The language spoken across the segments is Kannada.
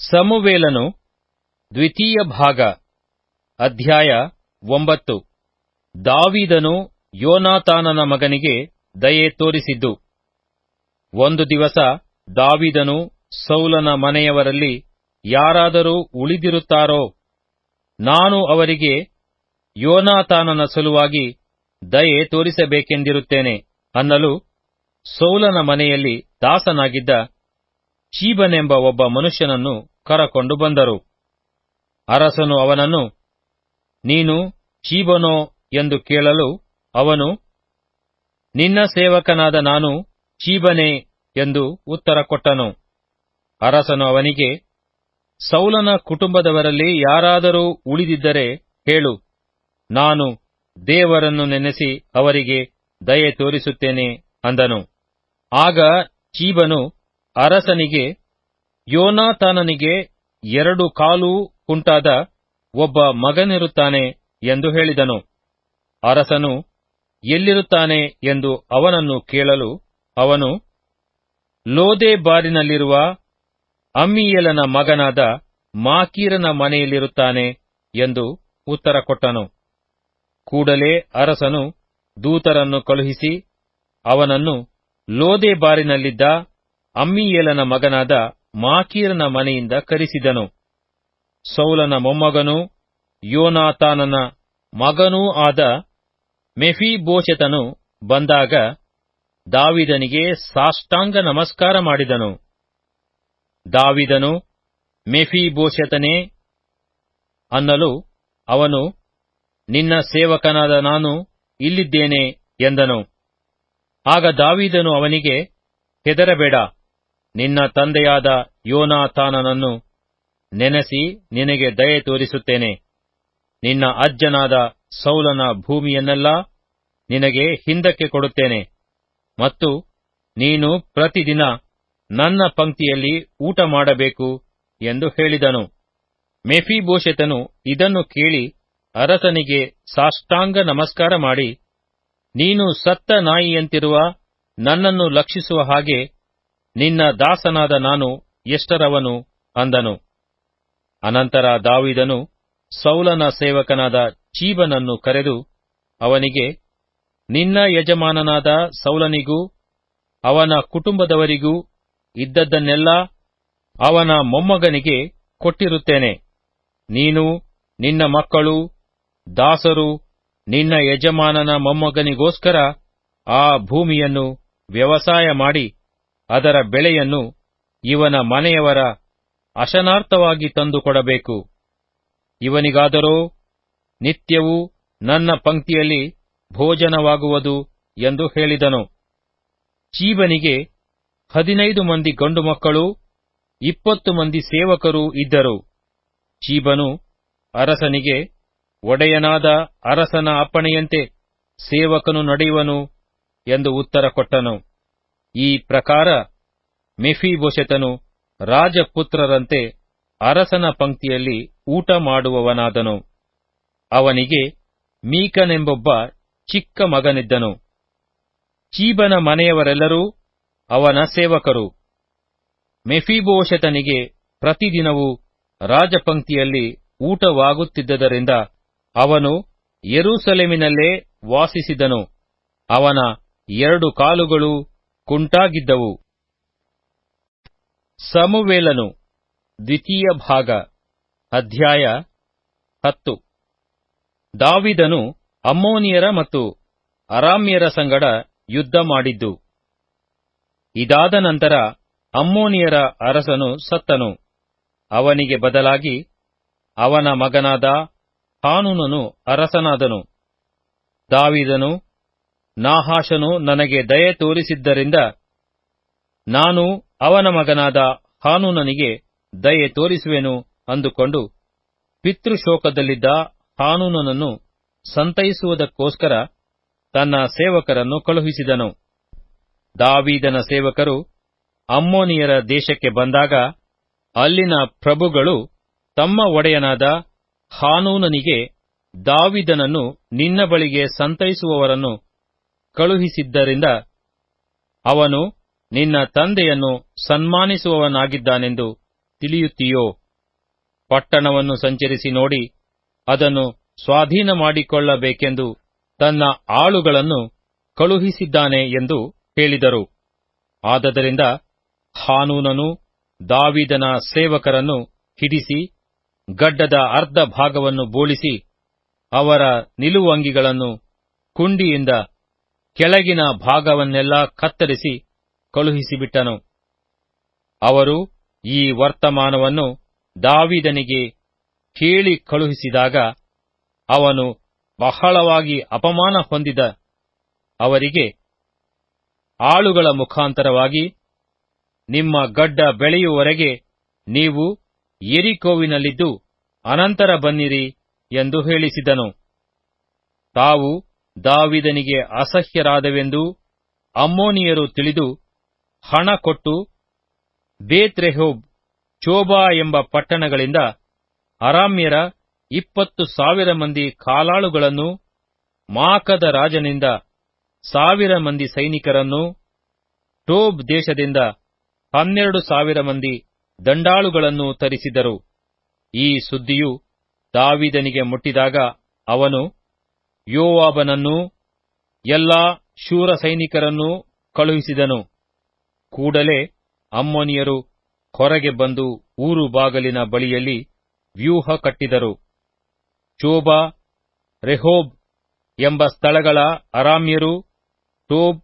ಸಮುವೇಲನು ದ್ವಿತೀಯ ಭಾಗ, ಅಧ್ಯಾಯ ಒಂಬತ್ತು. ದಾವಿದನು ಯೋನಾತಾನನ ಮಗನಿಗೆ ದಯೆ ತೋರಿಸಿದ್ದು. ಒಂದು ದಿವಸ ದಾವಿದನು ಸೌಲನ ಮನೆಯವರಲ್ಲಿ ಯಾರಾದರೂ ಉಳಿದಿರುತ್ತಾರೋ, ನಾನು ಅವರಿಗೆ ಯೋನಾತಾನನ ಸಲುವಾಗಿ ದಯೆ ತೋರಿಸಬೇಕೆಂದಿರುತ್ತೇನೆ ಅನ್ನಲು ಸೌಲನ ಮನೆಯಲ್ಲಿ ದಾಸನಾಗಿದ್ದ ಚೀಬನೆಂಬ ಒಬ್ಬ ಮನುಷ್ಯನನ್ನು ಕರಕೊಂಡು ಬಂದರು. ಅರಸನು ಅವನನ್ನು, ನೀನು ಚೀಬನೋ ಎಂದು ಕೇಳಲು ಅವನು, ನಿನ್ನ ಸೇವಕನಾದ ನಾನು ಚೀಬನೆ ಎಂದು ಉತ್ತರ ಕೊಟ್ಟನು. ಅರಸನು ಅವನಿಗೆ, ಸೌಲನ ಕುಟುಂಬದವರಲ್ಲಿ ಯಾರಾದರೂ ಉಳಿದಿದ್ದರೆ ಹೇಳು. ನಾನು ದೇವರನ್ನು ನೆನೆಸಿ ಅವರಿಗೆ ದಯೆ ತೋರಿಸುತ್ತೇನೆ ಅಂದನು. ಆಗ ಚೀಬನು ಅರಸನಿಗೆ ಯೋನಾತಾನನಿಗೆ ಎರಡು ಕಾಲು ಕುಂಟಾದ ಒಬ್ಬ ಮಗನಿರುತ್ತಾನೆ ಎಂದು ಹೇಳಿದನು. ಅರಸನು, ಎಲ್ಲಿರುತ್ತಾನೆ? ಎಂದು ಅವನನ್ನು ಕೇಳಲು ಅವನು, ಲೋದೆ ಬಾರಿನಲ್ಲಿರುವ ಅಮ್ಮಿಯೇಲನ ಮಗನಾದ ಮಾಕೀರನ ಮನೆಯಲ್ಲಿರುತ್ತಾನೆ ಎಂದು ಉತ್ತರ ಕೊಟ್ಟನು. ಕೂಡಲೇ ಅರಸನು ದೂತರನ್ನು ಕಳುಹಿಸಿ, ಅವನನ್ನು ಲೋದೆ ಬಾರಿನಲ್ಲಿದ್ದ ಅಮ್ಮಿಯೇಲನ ಮಗನಾದ ಮಾಕೀರನ ಮನೆಯಿಂದ ಕರೆಸಿದನು. ಸೌಲನ ಮೊಮ್ಮಗನೂ ಯೋನಾತಾನನ ಮಗನೂ ಆದ ಮೆಫಿಬೋಶೆತನು ಬಂದಾಗ ದಾವಿದನಿಗೆ ಸಾಷ್ಟಾಂಗ ನಮಸ್ಕಾರ ಮಾಡಿದನು. ದಾವಿದನು ಮೆಫಿಬೋಶೆತನೇ ಅನ್ನಲು ಅವನು, ನಿನ್ನ ಸೇವಕನಾದ ನಾನು ಇಲ್ಲಿದ್ದೇನೆ ಎಂದನು. ಆಗ ದಾವಿದನು ಅವನಿಗೆ, ಹೆದರಬೇಡ ನಿನ್ನ ತಂದೆಯಾದ ಯೋನಾಥಾನನನ್ನು ನೆನೆಸಿ ನಿನಗೆ ದಯೆ ತೋರಿಸುತ್ತೇನೆ. ನಿನ್ನ ಅಜ್ಜನಾದ ಸೌಲನ ಭೂಮಿಯನ್ನೆಲ್ಲ ನಿನಗೆ ಹಿಂದಕ್ಕೆ ಕೊಡುತ್ತೇನೆ. ಮತ್ತು ನೀನು ಪ್ರತಿದಿನ ನನ್ನ ಪಂಕ್ತಿಯಲ್ಲಿ ಊಟ ಮಾಡಬೇಕು ಎಂದು ಹೇಳಿದನು. ಮೆಫಿಬೋಶೆತನು ಇದನ್ನು ಕೇಳಿ ಅರಸನಿಗೆ ಸಾಷ್ಟಾಂಗ ನಮಸ್ಕಾರ ಮಾಡಿ, ನೀನು ಸತ್ತ ನಾಯಿಯಂತಿರುವ ನನ್ನನ್ನು ಲಕ್ಷಿಸುವ ಹಾಗೆ ನಿನ್ನ ದಾಸನಾದ ನಾನು ಎಷ್ಟರವನು ಅಂದನು. ಅನಂತರ ದಾವಿದನು ಸೌಲನ ಸೇವಕನಾದ ಚೀಬನನ್ನು ಕರೆದು ಅವನಿಗೆ, ನಿನ್ನ ಯಜಮಾನನಾದ ಸೌಲನಿಗೂ, ಅವನ ಕುಟುಂಬದವರಿಗೂ ಇದ್ದದ್ದನ್ನೆಲ್ಲ ಅವನ ಮೊಮ್ಮಗನಿಗೆ ಕೊಟ್ಟಿರುತ್ತೇನೆ. ನೀನು ನಿನ್ನ ಮಕ್ಕಳು, ದಾಸರು, ನಿನ್ನ ಯಜಮಾನನ ಮೊಮ್ಮಗನಿಗೋಸ್ಕರ ಆ ಭೂಮಿಯನ್ನು ವ್ಯವಸಾಯ ಮಾಡಿ ಅದರ ಬೆಳೆಯನ್ನು ಇವನ ಮನೆಯವರ ಅಶನಾರ್ಥವಾಗಿ ತಂದುಕೊಡಬೇಕು. ಇವನಿಗಾದರೋ ನಿತ್ಯವೂ ನನ್ನ ಪಂಕ್ತಿಯಲ್ಲಿ ಭೋಜನವಾಗುವುದು ಎಂದು ಹೇಳಿದನು. ಚೀಬನಿಗೆ ಹದಿನೈದು ಮಂದಿ ಗಂಡು ಮಕ್ಕಳು, ಇಪ್ಪತ್ತು ಮಂದಿ ಸೇವಕರು ಇದ್ದರು. ಚೀಬನು ಅರಸನಿಗೆ, ಒಡೆಯನಾದ ಅರಸನ ಅಪ್ಪಣೆಯಂತೆ ಸೇವಕನು ನಡೆಯುವನು ಎಂದು ಉತ್ತರ ಕೊಟ್ಟನು. ಈ ಪ್ರಕಾರ ಮೆಫಿಬೋಶೆತನು ರಾಜಪುತ್ರರಂತೆ ಅರಸನ ಪಂಕ್ತಿಯಲ್ಲಿ ಊಟ ಮಾಡುವವನಾದನು. ಅವನಿಗೆ ಮೀಕನೆಂಬೊಬ್ಬ ಚಿಕ್ಕ ಮಗನಿದ್ದನು. ಚೀಬನ ಮನೆಯವರೆಲ್ಲರೂ ಅವನ ಸೇವಕರು. ಮೆಫಿಬೋಶೆತನಿಗೆ ಪ್ರತಿದಿನವೂ ರಾಜಪಂಕ್ತಿಯಲ್ಲಿ ಊಟವಾಗುತ್ತಿದ್ದರಿಂದ ಅವನು ಯೆರೂಸಲೇಮಿನಲ್ಲೇ ವಾಸಿಸಿದನು. ಅವನ ಎರಡು ಕಾಲುಗಳು ಕುಂಟಾಗಿದ್ದವು. ಸಮುವೇಲನು, ದ್ವಿತೀಯ ಭಾಗ, ಅಧ್ಯಾಯ ಹತ್ತು. ದಾವಿದನು ಅಮ್ಮೋನಿಯರ ಮತ್ತು ಅರಾಮ್ಯರ ಸಂಗಡ ಯುದ್ಧ ಮಾಡಿದ್ದು. ಇದಾದ ನಂತರ ಅಮ್ಮೋನಿಯರ ಅರಸನು ಸತ್ತನು. ಅವನಿಗೆ ಬದಲಾಗಿ ಅವನ ಮಗನಾದ ಹಾನೂನನು ಅರಸನಾದನು. ದಾವಿದನು ನಾಹಾಶನು ನನಗೆ ದಯೆ ತೋರಿಸಿದ್ದರಿಂದ ನಾನು ಅವನ ಮಗನಾದ ಹಾನೂನನಿಗೆ ದಯೆ ತೋರಿಸುವೆನು ಅಂದುಕೊಂಡು ಪಿತೃಶೋಕದಲ್ಲಿದ್ದ ಹಾನೂನನನ್ನು ಸಂತೈಸುವುದಕ್ಕೋಸ್ಕರ ತನ್ನ ಸೇವಕರನ್ನು ಕಳುಹಿಸಿದನು. ದಾವೀದನ ಸೇವಕರು ಅಮ್ಮೋನಿಯರ ದೇಶಕ್ಕೆ ಬಂದಾಗ ಅಲ್ಲಿನ ಪ್ರಭುಗಳು ತಮ್ಮ ಒಡೆಯನಾದ ಹಾನೂನನಿಗೆ ದಾವಿದನನ್ನು ನಿನ್ನ ಬಳಿಗೆ ಸಂತೈಸುವವರನ್ನು ಕಳುಹಿಸಿದ್ದರಿಂದ ಅವನು, ನಿನ್ನ ತಂದೆಯನ್ನು ಸನ್ಮಾನಿಸುವವನಾಗಿದ್ದಾನೆಂದು ತಿಳಿಯುತ್ತೀಯೋ? ಪಟ್ಟಣವನ್ನು ಸಂಚರಿಸಿ ನೋಡಿ, ಅದನ್ನು ಸ್ವಾಧೀನ ಮಾಡಿಕೊಳ್ಳಬೇಕೆಂದು ತನ್ನ ಆಳುಗಳನ್ನು ಕಳುಹಿಸಿದ್ದಾನೆ ಎಂದು ಹೇಳಿದರು. ಆದದರಿಂದ ಹಾನೂನನು ದಾವಿದನ ಸೇವಕರನ್ನು ಹಿಡಿಸಿ, ಗಡ್ಡದ ಅರ್ಧ ಭಾಗವನ್ನು ಬೋಳಿಸಿ, ಅವರ ನಿಲುವಂಗಿಗಳನ್ನು ಕುಂಡಿಯಿಂದ ಕೆಳಗಿನ ಭಾಗವನ್ನೆಲ್ಲ ಕತ್ತರಿಸಿ ಕಳುಹಿಸಿಬಿಟ್ಟನು. ಅವರು ಈ ವರ್ತಮಾನವನ್ನು ದಾವಿದನಿಗೆ ಕೇಳಿ ಕಳುಹಿಸಿದಾಗ ಅವನು ಬಹಳವಾಗಿ ಅಪಮಾನ ಹೊಂದಿದ. ಅವರಿಗೆ, ಆಳುಗಳ ಮುಖಾಂತರವಾಗಿ, ನಿಮ್ಮ ಗಡ್ಡ ಬೆಳೆಯುವವರೆಗೆ ನೀವು ಎರಿಕೋವಿನಲ್ಲಿದ್ದು ಅನಂತರ ಬನ್ನಿರಿ ಎಂದು ಹೇಳಿಸಿದನು. ತಾವು ದಾವಿದನಿಗೆ ಅಸಹ್ಯರಾದವೆಂದು ಅಮ್ಮೋನಿಯರು ತಿಳಿದು ಹಣ ಕೊಟ್ಟು ಬೇತ್ರೆಹೋಬ್, ಚೋಬಾ ಎಂಬ ಪಟ್ಟಣಗಳಿಂದ ಅರಾಮ್ಯರ ಇಪ್ಪತ್ತು ಸಾವಿರ ಮಂದಿ ಕಾಲಾಳುಗಳನ್ನು ಮಾಕದ ರಾಜನಿಂದ ಸಾವಿರ ಮಂದಿ ಸೈನಿಕರನ್ನು ಟೋಬ್ ದೇಶದಿಂದ ಹನ್ನೆರಡು ಸಾವಿರ ಮಂದಿ ದಂಡಾಳುಗಳನ್ನು ತರಿಸಿದರು. ಈ ಸುದ್ದಿಯು ದಾವಿದನಿಗೆ ಮುಟ್ಟಿದಾಗ ಅವನು ಯೋವಾಬನನ್ನೂ, ಎಲ್ಲಾ ಶೂರ ಸೈನಿಕರನ್ನೂ ಕಳುಹಿಸಿದನು. ಕೂಡಲೇ ಅಮ್ಮೋನಿಯರು ಹೊರಗೆ ಬಂದು ಊರು ಬಾಗಲಿನ ಬಳಿಯಲ್ಲಿ ವ್ಯೂಹ ಕಟ್ಟಿದರು. ಚೋಬಾ, ರೆಹೋಬ್ ಎಂಬ ಸ್ಥಳಗಳ ಅರಾಮ್ಯರು, ಟೋಬ್,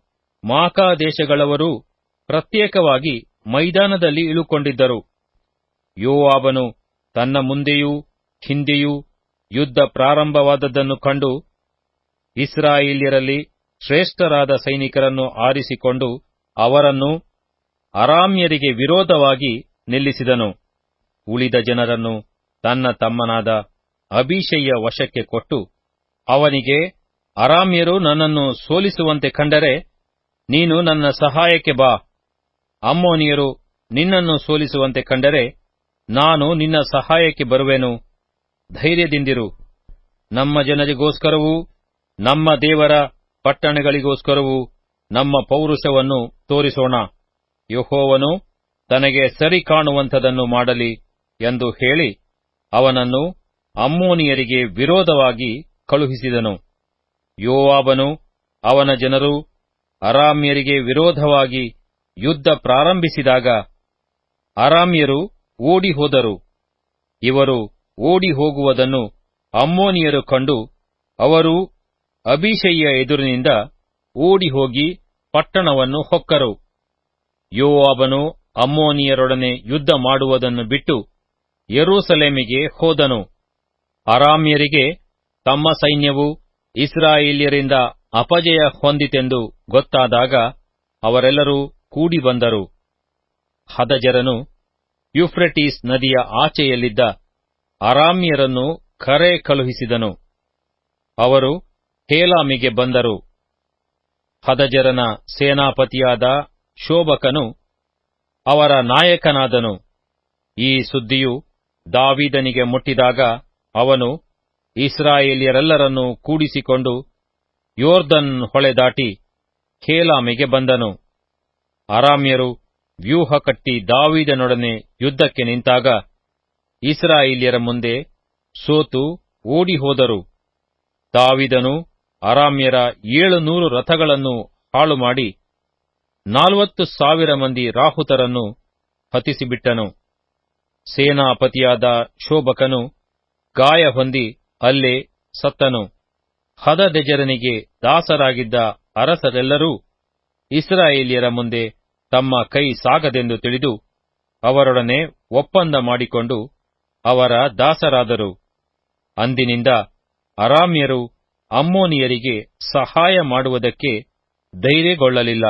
ಮಾಕಾ ದೇಶಗಳವರು ಪ್ರತ್ಯೇಕವಾಗಿ ಮೈದಾನದಲ್ಲಿ ಇಳುಕೊಂಡಿದ್ದರು. ಯೋವಾಬನು ತನ್ನ ಮುಂದೆಯೂ ಹಿಂದೆಯೂ ಯುದ್ಧ ಪ್ರಾರಂಭವಾದದ್ದನ್ನು ಕಂಡು ಇಸ್ರಾಯೇಲ್ಯರಲ್ಲಿ ಶ್ರೇಷ್ಠರಾದ ಸೈನಿಕರನ್ನು ಆರಿಸಿಕೊಂಡು ಅವರನ್ನು ಅರಾಮ್ಯರಿಗೆ ವಿರೋಧವಾಗಿ ನಿಲ್ಲಿಸಿದನು. ಉಳಿದ ಜನರನ್ನು ತನ್ನ ತಮ್ಮನಾದ ಅಭಿಷಯ್ಯ ವಶಕ್ಕೆ ಕೊಟ್ಟು, ಅವನಿಗೆ, ಅರಾಮ್ಯರು ನನ್ನನ್ನು ಸೋಲಿಸುವಂತೆ ಕಂಡರೆ ನೀನು ನನ್ನ ಸಹಾಯಕ್ಕೆ ಬಾ. ಅಮ್ಮೋನಿಯರು ನಿನ್ನನ್ನು ಸೋಲಿಸುವಂತೆ ಕಂಡರೆ ನಾನು ನಿನ್ನ ಸಹಾಯಕ್ಕೆ ಬರುವೆನು. ಧೈರ್ಯದಿಂದಿರು. ನಮ್ಮ ಜನರಿಗೋಸ್ಕರವೂ ನಮ್ಮ ದೇವರ ಪಟ್ಟಣಗಳಿಗೋಸ್ಕರವೂ ನಮ್ಮ ಪೌರುಷವನ್ನು ತೋರಿಸೋಣ. ಯಹೋವನು ತನಗೆ ಸರಿ ಕಾಣುವಂಥದನ್ನು ಮಾಡಲಿ ಎಂದು ಹೇಳಿ ಅವನನ್ನು ಅಮ್ಮೋನಿಯರಿಗೆ ವಿರೋಧವಾಗಿ ಕಳುಹಿಸಿದನು. ಯೋವಾಬನು ಅವನ ಜನರು ಅರಾಮ್ಯರಿಗೆ ವಿರೋಧವಾಗಿ ಯುದ್ಧ ಪ್ರಾರಂಭಿಸಿದಾಗ ಅರಾಮ್ಯರು ಓಡಿ ಹೋದರು ಇವರು ಓಡಿ ಹೋಗುವುದನ್ನು ಅಮ್ಮೋನಿಯರು ಕಂಡು ಅವರು ಅಭಿಷಯ್ಯ ಎದುರಿನಿಂದ ಓಡಿ ಹೋಗಿ ಪಟ್ಟಣವನ್ನು ಹೊಕ್ಕರು. ಯೋವಾಬನು ಅಮ್ಮೋನಿಯರೊಡನೆ ಯುದ್ಧ ಮಾಡುವುದನ್ನು ಬಿಟ್ಟು ಯರೂಸಲೇಮಿಗೆ ಹೋದನು. ಅರಾಮ್ಯರಿಗೆ ತಮ್ಮ ಸೈನ್ಯವು ಇಸ್ರಾಯೇಲ್ಯರಿಂದ ಅಪಜಯ ಹೊಂದಿತೆಂದು ಗೊತ್ತಾದಾಗ ಅವರೆಲ್ಲರೂ ಕೂಡಿ ಬಂದರು ಹದಜರನು ಯುಫ್ರೆಟೀಸ್ ನದಿಯ ಆಚೆಯಲ್ಲಿದ್ದ ಅರಾಮ್ಯರನ್ನು ಕರೆ ಕಳುಹಿಸಿದನು. ಅವರು ಹೇಲಾಮಿಗೆ ಬಂದರು. ಹದಜರನ ಸೇನಾಪತಿಯಾದ ಶೋಭಕನು ಅವರ ನಾಯಕನಾದನು. ಈ ಸುದ್ದಿಯು ದಾವಿದನಿಗೆ ಮುಟ್ಟಿದಾಗ ಅವನು ಇಸ್ರಾಯೇಲಿಯರೆಲ್ಲರನ್ನೂ ಕೂಡಿಸಿಕೊಂಡು ಯೋರ್ದನ್ ಹೊಳೆ ದಾಟಿ ಖೇಲಾಮಿಗೆ ಬಂದನು. ಅರಾಮ್ಯರು ವ್ಯೂಹ ಕಟ್ಟಿ ದಾವಿದನೊಡನೆ ಯುದ್ಧಕ್ಕೆ ನಿಂತಾಗ ಇಸ್ರಾಯೇಲಿಯರ ಮುಂದೆ ಸೋತು ಓಡಿಹೋದರು. ದಾವಿದನು ಅರಾಮ್ಯರ ಏಳು ನೂರು ರಥಗಳನ್ನು ಹಾಳುಮಾಡಿ ನಾಲ್ವತ್ತು ಸಾವಿರ ಮಂದಿ ರಾಹುತರನ್ನು ಹತಿಸಿಬಿಟ್ಟನು ಸೇನಾಪತಿಯಾದ ಶೋಭಕನು ಗಾಯ ಹೊಂದಿ ಅಲ್ಲೇ ಸತ್ತನು. ಹದದೆಜರನಿಗೆ ದಾಸರಾಗಿದ್ದ ಅರಸರೆಲ್ಲರೂ ಇಸ್ರಾಯೇಲಿಯರ ಮುಂದೆ ತಮ್ಮ ಕೈ ಸಾಗದೆಂದು ತಿಳಿದು ಅವರೊಡನೆ ಒಪ್ಪಂದ ಮಾಡಿಕೊಂಡು ಅವರ ದಾಸರಾದರು. ಅಂದಿನಿಂದ ಅರಾಮ್ಯರು ಅಮ್ಮೋನಿಯರಿಗೆ ಸಹಾಯ ಮಾಡುವುದಕ್ಕೆ ಧೈರ್ಯಗೊಳ್ಳಲಿಲ್ಲ.